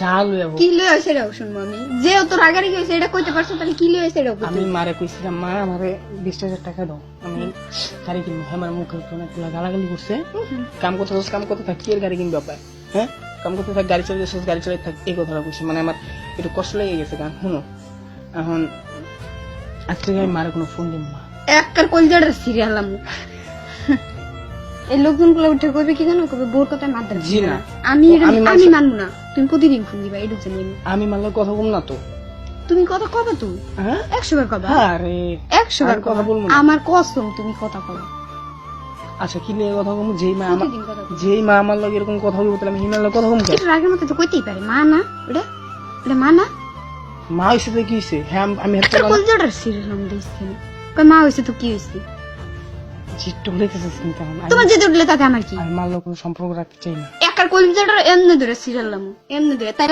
যা লইয়া হোক। কি লয়ে হয়েছে এটাও শুনব আমি? যে ও তোর আগারে গেছে এটা কইতে পারছ? তাহলে কি লয়ে হয়েছে এটাও আমি মারে কইছিলাম মা আমারে বিশ হাজার টাকা দাও। আমি গাড়ি কিনবো। হ্যাঁ আমার মুখে অনেকগুলো গালাগালি করছে। কাম করতে কাম করতে থাক এর গাড়ি কিনবি আপায় হ্যাঁ? কাম করতে থাক গাড়ি চলে যাচ্ছিস গাড়ি চালাই থাক এই কথাটা মানে আমার একটু কষ্ট লেগে গেছে গান শুনো এখন আজ থেকে আমি মারে কোনো ফোন দিব না। একটার কলজাটা সিরিয়াল আমি এই লোকজনগুলো উঠে কইবে কি জানো? কইবে বোর মাত দেবে জি না। আমি আমি মানবো না। তুমি প্রতিদিন ফোন দিবা এটুক জানি আমি মানলে কথা বল না তো। তুমি কথা কবে তুমি হ্যাঁ? একশো বার কবা। আরে একশো বার কথা কথা বলব আমার কসম তুমি কথা কবে। আচ্ছা কি নিয়ে কথা বলব? যেই মা আমার কথা কবে। যেই মা আমার লগে এরকম কথা বলব তাহলে আমি হিমালয় কথা বলব এটা রাগের মতো তো কইতেই পারে। মা না? ওটা? ওটা মা না? মা হয়েছে তো কি হয়েছে হ্যাঁ আমি- আমি একটা কলজাটার সিরিয়াল আমি দেখছি না কই মা হইছে তো কি হইছে? চিট্টু বলেতেছিস কিন্তু তোমার যেতে উঠলে তাতে আমার কি? আমি মার লোক কোনো সম্পর্ক রাখতে চাই না। একার কলজাটার এমনি ধরে সিরিয়াল এমনি ধরে। তাই